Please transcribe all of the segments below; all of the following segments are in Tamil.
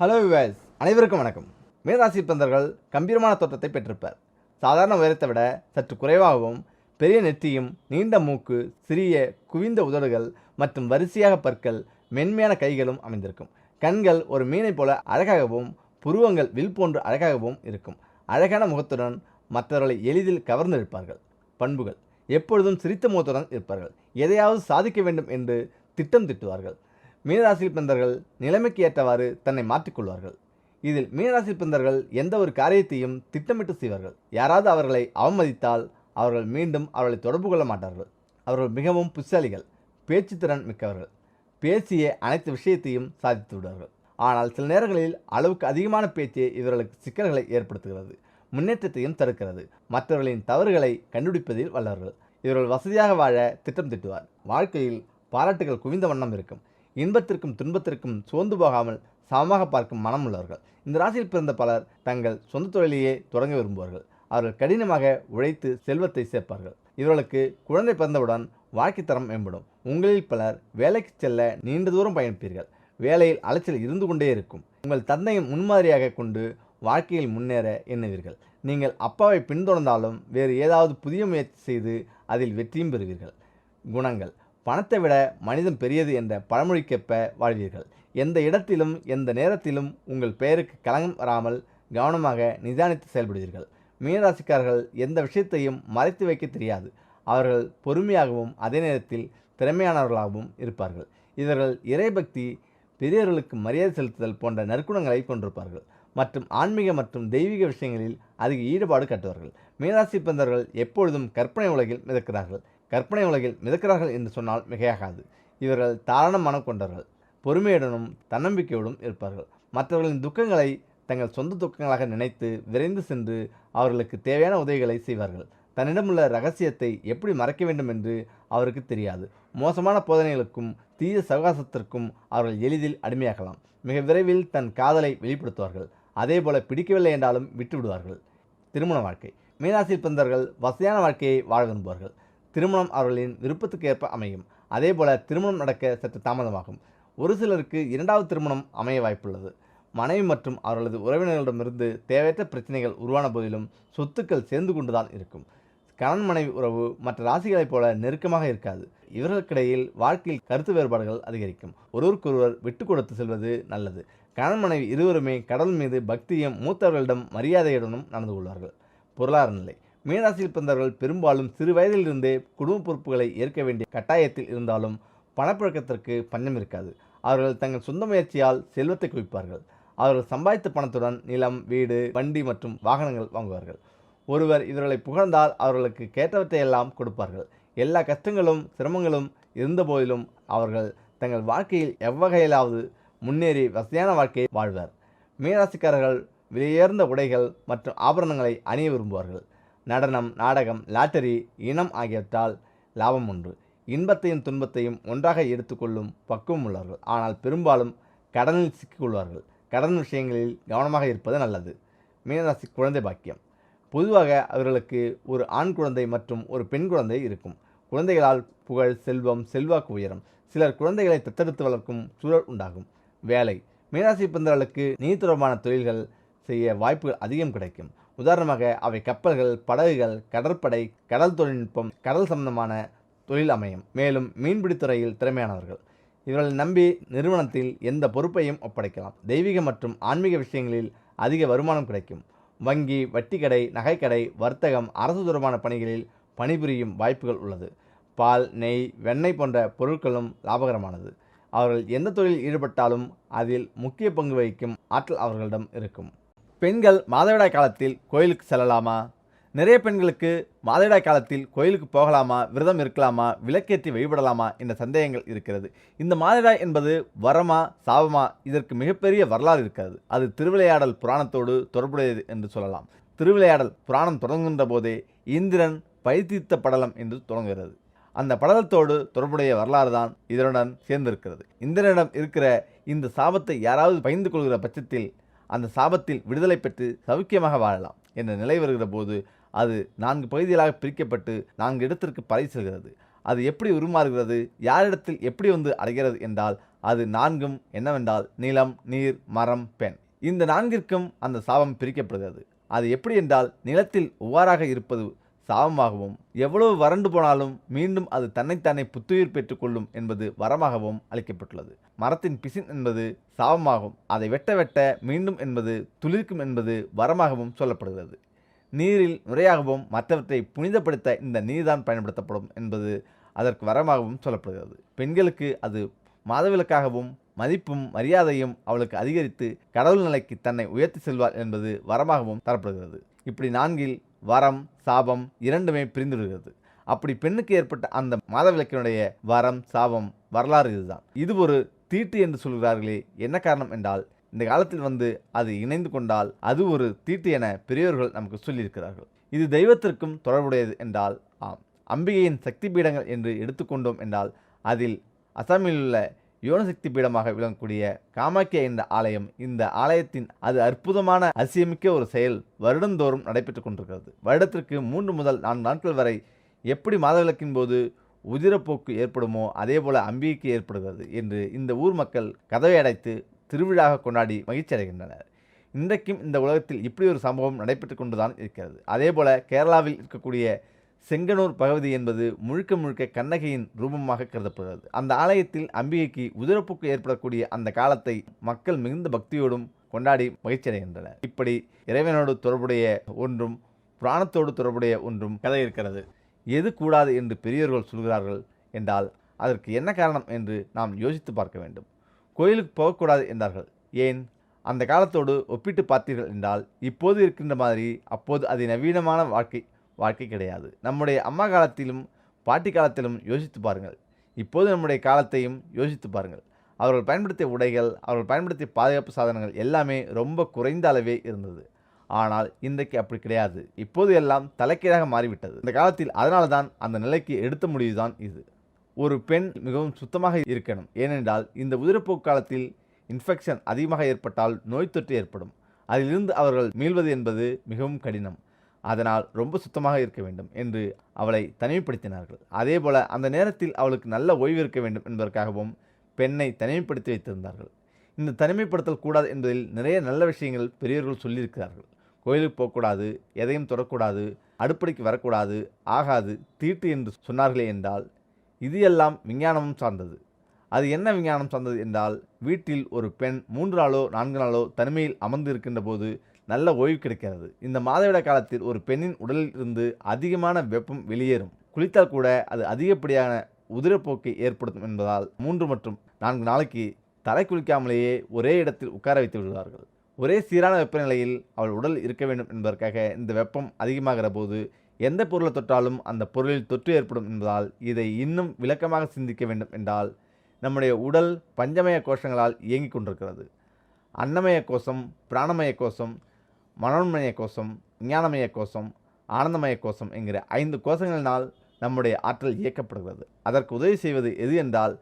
ஹலோ விவாஸ் அனைவருக்கும் வணக்கம். மீனராசி பந்தர்கள் கம்பீரமான தோற்றத்தை பெற்றிருப்பார். சாதாரண உயரத்தை விட சற்று குறைவாகவும் பெரிய நெற்றியும் நீண்ட மூக்கு சிறிய குவிந்த உதடுகள் மற்றும் வரிசையாக பற்கள் மென்மையான கைகளும் அமைந்திருக்கும். கண்கள் ஒரு மீனைப் போல அழகாகவும் புருவங்கள் வில் போன்று அழகாகவும் இருக்கும். அழகான முகத்துடன் மற்றவர்களை எளிதில் கவர்ந்திருப்பார்கள் பண்புகள். எப்பொழுதும் சிரித்த முகத்துடன் இருப்பார்கள். எதையாவது சாதிக்க வேண்டும் என்று திட்டம் திட்டுவார்கள். மீனராசியில் பிறந்தவர்கள் நிலைமைக்கு ஏற்றவாறு தன்னை மாற்றிக்கொள்வார்கள் இதில் மீனராசி பிறந்தவர்கள் எந்த ஒரு காரியத்தையும் திட்டமிட்டு செய்வார்கள். யாராவது அவர்களை அவமதித்தால் அவர்கள் மீண்டும் அவர்களை தொடர்பு கொள்ள மாட்டார்கள். அவர்கள் மிகவும் புத்திசாலிகள் பேச்சுத்திறன் மிக்கவர்கள். பேசிய அனைத்து விஷயத்தையும் சாதித்து விடுவார்கள். ஆனால் சில நேரங்களில் அளவுக்கு அதிகமான பேச்சே இவர்களுக்கு சிக்கல்களை ஏற்படுத்துகிறது முன்னேற்றத்தையும் தடுக்கிறது. மற்றவர்களின் தவறுகளை கண்டுபிடிப்பதில் வல்லவர்கள். இவர்கள் வசதியாக வாழ திட்டம் திட்டுவார். வாழ்க்கையில் பாராட்டுகள் குவிந்த வண்ணம் இருக்கும். இன்பத்திற்கும் துன்பத்திற்கும் சோர்ந்து போகாமல் சமமாக பார்க்கும் மனம் உள்ளவர்கள். இந்த ராசியில் பிறந்த பலர் தங்கள் சொந்த தொழிலையே தொடங்க விரும்புவார்கள். அவர்கள் கடினமாக உழைத்து செல்வத்தை சேர்ப்பார்கள். இவர்களுக்கு குழந்தை பிறந்தவுடன் வாழ்க்கை தரம் மேம்படும். உங்களில் பலர் வேலைக்கு செல்ல நீண்ட தூரம் பயணிப்பீர்கள். வேலையில் அலைச்சல் இருந்து கொண்டே இருக்கும். உங்கள் தந்தையை முன்மாதிரியாக கொண்டு வாழ்க்கையில் முன்னேற எண்ணுவீர்கள். நீங்கள் அப்பாவை பின்தொடர்ந்தாலும் வேறு ஏதாவது புதிய முயற்சி செய்து அதில் வெற்றியும் பெறுவீர்கள். குணங்கள். பணத்தை விட மனிதம் பெரியது என்ற பழமொழிக்கேற்ப வாழ்வீர்கள். எந்த இடத்திலும் எந்த நேரத்திலும் உங்கள் பெயருக்கு கலங்கம் வராமல் கவனமாக நிதானித்து செயல்படுவீர்கள். மீனராசிக்காரர்கள் எந்த விஷயத்தையும் மறைத்து வைக்க தெரியாது. அவர்கள் பொறுமையாகவும் அதே நேரத்தில் திறமையானவர்களாகவும் இருப்பார்கள். இவர்கள் இறைபக்தி பெரியவர்களுக்கு மரியாதை செலுத்துதல் போன்ற நற்குணங்களை கொண்டிருப்பார்கள். மற்றும் ஆன்மீக மற்றும் தெய்வீக விஷயங்களில் அதிக ஈடுபாடு கட்டுவார்கள். மீனராசி பந்தவர்கள் எப்பொழுதும் கற்பனை உலகில் மிதக்கிறார்கள். கற்பனை உலகில் மிதக்கிறார்கள் என்று சொன்னால் மிகையாகாது. இவர்கள் தாராள மனம் கொண்டவர்கள். பொறுமையுடனும் தன்னம்பிக்கையோடும் இருப்பார்கள். மற்றவர்களின் துக்கங்களை தங்கள் சொந்த துக்கங்களாக நினைத்து விரைந்து சென்று அவர்களுக்கு தேவையான உதவிகளை செய்வார்கள். தன்னிடமுள்ள ரகசியத்தை எப்படி மறைக்க வேண்டும் என்று அவருக்கு தெரியாது. மோசமான போதனைகளுக்கும் தீய சவகாசத்திற்கும் அவர்கள் எளிதில் அடிமையாகலாம். மிக விரைவில் தன் காதலை வெளிப்படுத்துவார்கள். அதேபோல பிடிக்கவில்லை என்றாலும் விட்டுவிடுவார்கள். திருமண வாழ்க்கை. மீனாசில் பிறந்தவர்கள் வசதியான வாழ்க்கையை வாழ விரும்புவார்கள். திருமணம் அவர்களின் விருப்பத்துக்கேற்ப அமையும். அதேபோல திருமணம் நடக்க சற்று தாமதமாகும். ஒரு சிலருக்கு இரண்டாவது திருமணம் அமைய வாய்ப்புள்ளது. மனைவி மற்றும் அவர்களது உறவினர்களிடமிருந்து தேவையற்ற பிரச்சனைகள் உருவான போதிலும் சொத்துக்கள் சேர்ந்து கொண்டுதான் இருக்கும். கணவன் மனைவி உறவு மற்ற ராசிகளைப் போல நெருக்கமாக இருக்காது. இவர்களுக்கிடையில் வாழ்க்கையில் கருத்து வேறுபாடுகள் அதிகரிக்கும். ஒருவருக்கொருவர் விட்டு கொடுத்து செல்வது நல்லது. கணவன் மனைவி இருவருமே கடல் மீது பக்தியும் மூத்தவர்களிடம் மரியாதையுடனும் நடந்து கொள்வார்கள். பொருளாதார நிலை. மீனராசியில் பிறந்தவர்கள் பெரும்பாலும் சிறு வயதிலிருந்தே குடும்ப பொறுப்புகளை ஏற்க வேண்டிய கட்டாயத்தில் இருந்தாலும் பணப்புழக்கத்திற்கு பஞ்சம் இருக்காது. அவர்கள் தங்கள் சொந்த முயற்சியால் செல்வத்தை குவிப்பார்கள். அவர்கள் சம்பாதித்த பணத்துடன் நிலம் வீடு வண்டி மற்றும் வாகனங்கள் வாங்குவார்கள். ஒருவர் இவர்களை புகழ்ந்தால் அவர்களுக்கு கேட்டவற்றையெல்லாம் கொடுப்பார்கள். எல்லா கஷ்டங்களும் சிரமங்களும் இருந்தபோதிலும் அவர்கள் தங்கள் வாழ்க்கையில் எவ்வகையிலாவது முன்னேறி வசதியான வாழ்க்கையை வாழ்வர். மீனராசிக்காரர்கள் விலையுயர்ந்த உடைகள் மற்றும் ஆபரணங்களை அணிய விரும்புவார்கள். நடனம் நாடகம் லாட்டரி இனம் ஆகியவற்றால் லாபம் உண்டு. இன்பத்தையும் துன்பத்தையும் ஒன்றாக எடுத்துக்கொள்ளும் பக்குவம் உள்ளவர்கள். ஆனால் பெரும்பாலும் கடனில் சிக்கிக்கொள்வார்கள். கடன் விஷயங்களில் கவனமாக இருப்பது நல்லது. மீனராசி குழந்தை பாக்கியம். பொதுவாக அவர்களுக்கு ஒரு ஆண் குழந்தை மற்றும் ஒரு பெண் குழந்தை இருக்கும். குழந்தைகளால் புகழ் செல்வம் செல்வாக்கு உயரும். சிலர் குழந்தைகளை தத்தெடுத்து வளர்க்கும் சூழல் உண்டாகும். வேலை. மீனாசி பிறந்தவர்களுக்கு நீதி தொடர்பான தொழில்கள் செய்ய வாய்ப்புகள் அதிகம் கிடைக்கும். உதாரணமாக அவை கப்பல்கள் படகுகள் கடற்படை கடல் தொழில்நுட்பம் கடல் சம்பந்தமான தொழில் அமையும். மேலும் மீன்பிடித்துறையில் திறமையானவர்கள். இவர்களை நம்பி நிறுவனத்தில் எந்த பொறுப்பையும் ஒப்படைக்கலாம். தெய்வீக மற்றும் ஆன்மீக விஷயங்களில் அதிக வருமானம் கிடைக்கும். வங்கி வட்டிக்கடை நகைக்கடை வர்த்தகம் அரசு தொடர்பான பணிகளில் பணிபுரியும் வாய்ப்புகள் உள்ளது. பால் நெய் வெண்ணெய் போன்ற பொருட்களும் லாபகரமானது. அவர்கள் எந்த தொழிலில் ஈடுபட்டாலும் அதில் முக்கிய பங்கு வகிக்கும் ஆற்றல் அவர்களிடம் இருக்கும். பெண்கள் மாதவிடாய் காலத்தில் கோயிலுக்கு செல்லலாமா? நிறைய பெண்களுக்கு மாதவிடாய் காலத்தில் கோயிலுக்கு போகலாமா? விரதம் இருக்கலாமா? விளக்கேற்றி வழிபடலாமா? என்ற சந்தேகங்கள் இருக்கிறது. இந்த மாதவிடாய் என்பது வரமா சாபமா? இதற்கு மிகப்பெரிய வரலாறு இருக்கிறது அது திருவிளையாடல் புராணத்தோடு தொடர்புடையது என்று சொல்லலாம். திருவிளையாடல் புராணம் தொடங்குகின்ற போதே இந்திரன் பைத்தித்த படலம் என்று தொடங்குகிறது. அந்த படலத்தோடு தொடர்புடைய வரலாறு தான் இதனுடன் சேர்ந்திருக்கிறது. இந்திரனிடம் இருக்கிற இந்த சாபத்தை யாராவது பகிர்ந்து கொள்கிற பட்சத்தில் அந்த சாபத்தில் விடுதலை பெற்று சௌக்கியமாக வாழலாம் என்ற நிலை வருகிற போது அது நான்கு பகுதிகளாக பிரிக்கப்பட்டு நான்கு இடத்திற்கு பறை செல்கிறது. அது எப்படி உருமாறுகிறது? யாரிடத்தில் எப்படி வந்து அடைகிறது என்றால் அது நான்கும் என்னவென்றால் நிலம் நீர் மரம் பெண் இந்த நான்கிற்கும் அந்த சாபம் பிரிக்கப்படுகிறது. அது எப்படி என்றால் நிலத்தில் ஒவ்வாறாக இருப்பது சாபமாகவும் எவ்வளவு வறண்டு போனாலும் மீண்டும் அது தன்னைத்தானே புத்துயிர் பெற்றுக்கொள்ளும் என்பது வரமாகவும் அளிக்கப்பட்டுள்ளது. மரத்தின் பிசின் என்பது சாபமாகும் அதை வெட்ட வெட்ட மீண்டும் என்பது துளிர்க்கும் என்பது வரமாகவும் சொல்லப்படுகிறது. நீரில் நுரையாகவும் மற்றவற்றை புனிதப்படுத்த இந்த நீர்தான் பயன்படுத்தப்படும் என்பது அதற்கு வரமாகவும் சொல்லப்படுகிறது. பெண்களுக்கு அது மாதவிலக்காகவும் மதிப்பும் மரியாதையும் அவளுக்கு அதிகரித்து கடவுள் நிலைக்கு தன்னை உயர்த்தி செல்வார் என்பது வரமாகவும் தரப்படுகிறது. இப்படி நான்கில் வரம் சாபம் இரண்டுமே பிரிந்துவிடுகிறது அப்படி பெண்ணுக்கு ஏற்பட்ட அந்த மாதவிலக்கினுடைய வரம் சாபம் வரலாறு இதுதான். இது ஒரு தீட்டு என்று சொல்கிறார்களே என்ன காரணம் என்றால் இந்த காலத்தில் வந்து அது இணைந்து கொண்டால் அது ஒரு தீட்டு என பெரியோர்கள் நமக்கு சொல்லியிருக்கிறார்கள். இது தெய்வத்திற்கும் தொடர்புடையது என்றால் ஆம். அம்பிகையின் சக்தி பீடங்கள் என்று எடுத்துக்கொண்டோம் என்றால் அதில் அசாமில் உள்ள யோனசக்தி பீடமாக விளங்கக்கூடிய காமாக்கியா என்ற ஆலயம் இந்த ஆலயத்தின் அது அற்புதமான அதிசயமிக்க ஒரு செயல் வருடந்தோறும் நடைபெற்று கொண்டிருக்கிறது. வருடத்திற்கு மூன்று முதல் நான்கு நாட்கள் வரை எப்படி மாதவிலக்கின் போது உதிரப்போக்கு ஏற்படுமோ அதே போல அம்பிகைக்கு ஏற்படுகிறது என்று இந்த ஊர் மக்கள் கதவை அடைத்து திருவிழாக கொண்டாடி மகிழ்ச்சி அடைகின்றனர். இன்றைக்கும் இந்த உலகத்தில் இப்படி ஒரு சம்பவம் நடைபெற்று கொண்டுதான் இருக்கிறது. அதே போல கேரளாவில் இருக்கக்கூடிய செங்கனூர் பகவதி என்பது முழுக்க முழுக்க கண்ணகியின் ரூபமாக கருதப்படுகிறது. அந்த ஆலயத்தில் அம்பிகைக்கு உதிரப்போக்கு ஏற்படக்கூடிய அந்த காலத்தை மக்கள் மிகுந்த பக்தியோடும் கொண்டாடி மகிழ்ச்சியடைகின்றனர். இப்படி இறைவனோடு தொடர்புடைய ஒன்றும் புராணத்தோடு தொடர்புடைய ஒன்றும் கதை இருக்கிறது எது கூடாது என்று பெரியோர்கள் சொல்கிறார்கள் என்றால் அதற்கு என்ன காரணம் என்று நாம் யோசித்து பார்க்க வேண்டும். கோயிலுக்கு போகக்கூடாது என்றார்கள். ஏன்? அந்த காலத்தோடு ஒப்பிட்டு பார்த்தீர்கள் என்றால் இப்போது இருக்கின்ற மாதிரி அப்போது அது நவீனமான வாழ்க்கை வாழ்க்கை கிடையாது. நம்முடைய அம்மா காலத்திலும் பாட்டி காலத்திலும் யோசித்து பாருங்கள். இப்போது நம்முடைய காலத்தையும் யோசித்து பாருங்கள். அவர்கள் பயன்படுத்திய உடைகள் அவர்கள் பயன்படுத்திய பாதுகாப்பு சாதனங்கள் எல்லாமே ரொம்ப குறைந்த அளவே இருந்தது. ஆனால் இன்றைக்கு அப்படி கிடையாது. இப்போது எல்லாம் தலைக்கீழாக மாறிவிட்டது. இந்த காலத்தில் அதனால தான் அந்த நிலைக்கு எடுத்த முடிவுதான் இது. ஒரு பெண் மிகவும் சுத்தமாக இருக்கணும். ஏனென்றால் இந்த உதிரப்போக்கு காலத்தில் இன்ஃபெக்ஷன் அதிகமாக ஏற்பட்டால் நோய் தொற்று ஏற்படும். அதிலிருந்து அவர்கள் மீள்வது என்பது மிகவும் கடினம். அதனால் ரொம்ப சுத்தமாக இருக்க வேண்டும் என்று அவளை தனிமைப்படுத்தினார்கள். அதேபோல அந்த நேரத்தில் அவளுக்கு நல்ல ஓய்வு இருக்க வேண்டும் என்பதற்காகவும் பெண்ணை தனிமைப்படுத்தி வைத்திருந்தார்கள். இந்த தனிமைப்படுத்தல் கூடாது என்பதில் நிறைய நல்ல விஷயங்கள் பெரியவர்கள் சொல்லியிருக்கிறார்கள். கோயிலுக்கு போகக்கூடாது எதையும் தொடக்கூடாது அடுப்படிக்கு வரக்கூடாது ஆகாது தீட்டு என்று சொன்னார்களே என்றால் இது எல்லாம் விஞ்ஞானமும் சார்ந்தது. அது என்ன விஞ்ஞானம் சார்ந்தது என்றால் வீட்டில் ஒரு பெண் மூன்று நாளோ நான்கு நாளோ தனிமையில் அமர்ந்து இருக்கின்ற போது நல்ல ஓய்வு கிடைக்கிறது. இந்த மாதவிட காலத்தில் ஒரு பெண்ணின் உடலில் இருந்து அதிகமான வெப்பம் வெளியேறும். குளித்தால் கூட அது அதிகப்படியான உதிரப்போக்கை ஏற்படுத்தும் என்பதால் மூன்று மற்றும் நான்கு நாளைக்கு தலை குளிக்காமலேயே ஒரே இடத்தில் உட்கார வைத்து விடுவார்கள். ஒரே சீரான வெப்பநிலையில் அவள் உடல் இருக்க வேண்டும் என்பதற்காக இந்த வெப்பம் அதிகமாகிற போது எந்த பொருளை தொட்டாலும் அந்த பொருளில் தொற்று ஏற்படும் என்பதால் இதை இன்னும் விளக்கமாக சிந்திக்க வேண்டும் என்றால் நம்முடைய உடல் பஞ்சமய கோஷங்களால் இயங்கிக் கொண்டிருக்கிறது. அன்னமய கோஷம் பிராணமய கோஷம் மனோன்மய கோஷம் ஞானமய கோஷம் ஆனந்தமய கோஷம் என்கிற ஐந்து கோஷங்களினால் நம்முடைய ஆற்றல் இயக்கப்படுகிறது. அதற்கு உதவி செய்வது எது என்றால்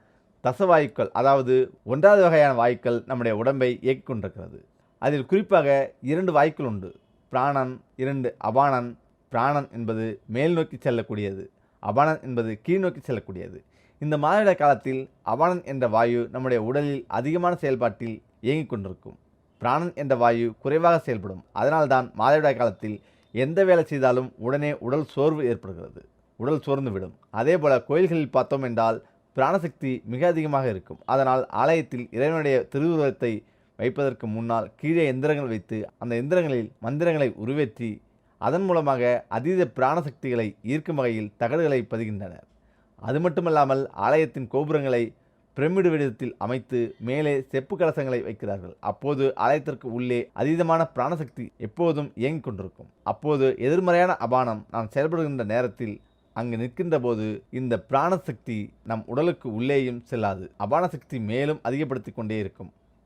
தசவாயுக்கள் அதாவது ஒன்றாவது வகையான வாயுக்கள் நம்முடைய உடம்பை இயக்கிக் கொண்டிருக்கிறது அதில் குறிப்பாக இரண்டு வாயுக்கள் உண்டு. பிராணன் இரண்டு அபானன். பிராணன் என்பது மேல் நோக்கி செல்லக்கூடியது அபானன் என்பது கீழ் நோக்கி செல்லக்கூடியது. இந்த மாதவிட காலத்தில் அபானன் என்ற வாயு நம்முடைய உடலில் அதிகமான செயல்பாட்டில் இயங்கிக் கொண்டிருக்கும் பிராணன் என்ற வாயு குறைவாக செயல்படும். அதனால்தான் மாதவிடாய் காலத்தில் எந்த வேலை செய்தாலும் உடனே உடல் சோர்வு ஏற்படுகிறது. உடல் சோர்ந்து விடும். அதே போல் கோயில்களில் பார்த்தோம் என்றால் பிராணசக்தி மிக அதிகமாக இருக்கும். அதனால் ஆலயத்தில் இறைவனுடைய திருவுருவத்தை வைப்பதற்கு முன்னால் கீழே எந்திரங்கள் வைத்து அந்த எந்திரங்களில் மந்திரங்களை உருவேற்றி அதன் மூலமாக அதீத பிராணசக்திகளை ஈர்க்கும் வகையில் தகடுகளை பதிகின்றனர். அது மட்டுமல்லாமல் ஆலயத்தின் கோபுரங்களை பிரமிடு வடிவத்தில் அமைத்து மேலே செப்பு கலசங்களை வைக்கிறார்கள். அப்போது ஆலயத்திற்கு உள்ளே அதீதமான பிராணசக்தி எப்போதும் இயங்கிக் கொண்டிருக்கும். அப்போது எதிர்மறையான அபானம் நாம் செயல்படுகின்ற நேரத்தில் அங்கு நிற்கின்ற போது இந்த பிராணசக்தி நம் உடலுக்கு உள்ளேயும் செல்லாது. அபானசக்தி மேலும் அதிகப்படுத்தி கொண்டே இருக்கும்.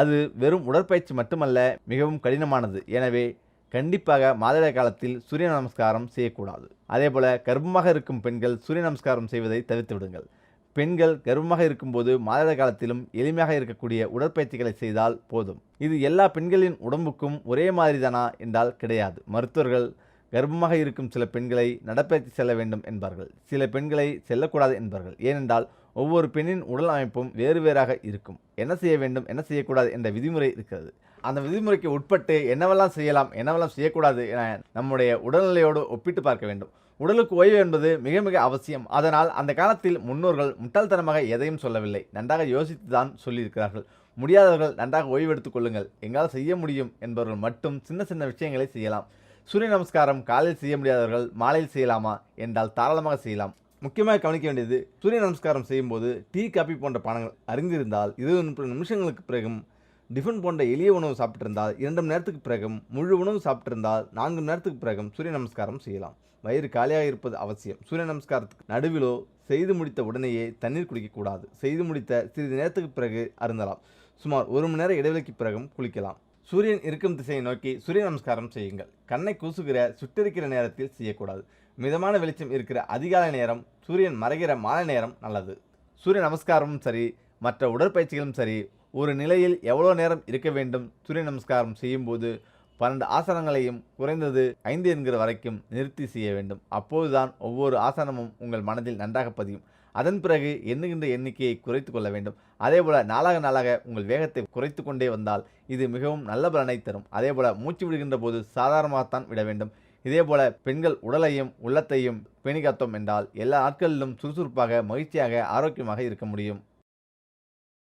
அது வெறும் உடற்பயிற்சி மட்டுமல்ல மிகவும் கடினமானது. எனவே கண்டிப்பாக மாதவிடாய் காலத்தில் சூரிய நமஸ்காரம் செய்யக்கூடாது. அதே போல் கர்ப்பமாக இருக்கும் பெண்கள் சூரிய நமஸ்காரம் செய்வதை தவிர்த்து விடுங்கள். பெண்கள் கர்ப்பமாக இருக்கும்போது மாதவிடாய் காலத்திலும் எளிமையாக இருக்கக்கூடிய உடற்பயிற்சிகளை செய்தால் போதும். இது எல்லா பெண்களின் உடம்புக்கும் ஒரே மாதிரிதானா என்றால் கிடையாது. மருத்துவர்கள் கர்ப்பமாக இருக்கும் சில பெண்களை நடப்பயிற்சி செல்ல வேண்டும் என்பார்கள். சில பெண்களை செல்லக்கூடாது என்பார்கள். ஏனென்றால் ஒவ்வொரு பெண்ணின் உடல் அமைப்பும் வேறு வேறாக இருக்கும். என்ன செய்ய வேண்டும்? என்ன செய்யக்கூடாது? என்ற விதிமுறை இருக்கிறது. அந்த விதிமுறைக்கு உட்பட்டு என்னவெல்லாம் செய்யலாம்? என்னவெல்லாம் செய்யக்கூடாது? என நம்முடைய உடல்நிலையோடு ஒப்பிட்டு பார்க்க வேண்டும். உடலுக்கு ஓய்வு என்பது மிக மிக அவசியம். அதனால் அந்த காலத்தில் முன்னோர்கள் முட்டாள்தனமாக எதையும் சொல்லவில்லை. நன்றாக யோசித்து தான் சொல்லியிருக்கிறார்கள். முடியாதவர்கள் நன்றாக ஓய்வு கொள்ளுங்கள். எங்களால் செய்ய முடியும் என்பவர்கள் மட்டும் சின்ன சின்ன விஷயங்களை செய்யலாம். சூரிய நமஸ்காரம் காலையில் செய்ய முடியாதவர்கள் மாலையில் செய்யலாமா? என்றால் தாராளமாக செய்யலாம். முக்கியமாக கவனிக்க வேண்டியது சூரிய நமஸ்காரம் செய்யும்போது டீ காபி போன்ற பானங்கள் அறிந்திருந்தால் இருபது முப்பது நிமிஷங்களுக்கு பிறகும் டிஃபன் போன்ற எளிய உணவு சாப்பிட்டிருந்தால் இரண்டு மணி நேரத்துக்கு பிறகும் முழு உணவு சாப்பிட்டிருந்தால் நான்கு மணி நேரத்துக்கு பிறகும் சூரிய நமஸ்காரம் செய்யலாம். வயிறு காலியாக இருப்பது அவசியம். சூரிய நமஸ்காரத்துக்கு நடுவிலோ செய்து முடித்த உடனேயே தண்ணீர் குடிக்கக்கூடாது செய்து முடித்த சிறிது நேரத்துக்கு பிறகு அருந்தலாம். சுமார் ஒரு மணி நேர இடைவெளிக்கு பிறகும் குளிக்கலாம். சூரியன் இருக்கும் திசையை நோக்கி சூரிய நமஸ்காரம் செய்யுங்கள். கண்ணை கூசுகிற சுட்டிருக்கிற நேரத்தில் செய்யக்கூடாது. மிதமான வெளிச்சம் இருக்கிற அதிகாலை நேரம் சூரியன் மறைகிற மாலை நேரம் நல்லது. சூரிய நமஸ்காரமும் சரி மற்ற உடற்பயிற்சிகளும் சரி ஒரு நிலையில் எவ்வளோ நேரம் இருக்க வேண்டும் சூரிய நமஸ்காரம் செய்யும்போது பன்னெண்டு ஆசனங்களையும் குறைந்தது ஐந்து என்கிற வரைக்கும் நிறுத்தி செய்ய வேண்டும். அப்போதுதான் ஒவ்வொரு ஆசனமும் உங்கள் மனதில் நன்றாக பதியும். அதன் பிறகு எண்ணுகின்ற எண்ணிக்கையை குறைத்து கொள்ள வேண்டும். அதேபோல் நாளாக நாளாக உங்கள் வேகத்தை குறைத்து கொண்டே வந்தால் இது மிகவும் நல்ல பலனை தரும். அதேபோல் மூச்சு விடுகின்ற போது சாதாரணமாகத்தான் விட வேண்டும். இதேபோல பெண்கள் உடலையும் உள்ளத்தையும் பேணிகாத்தோம் என்றால் எல்லா நாட்களிலும் சுறுசுறுப்பாக மகிழ்ச்சியாக ஆரோக்கியமாக இருக்க முடியும்.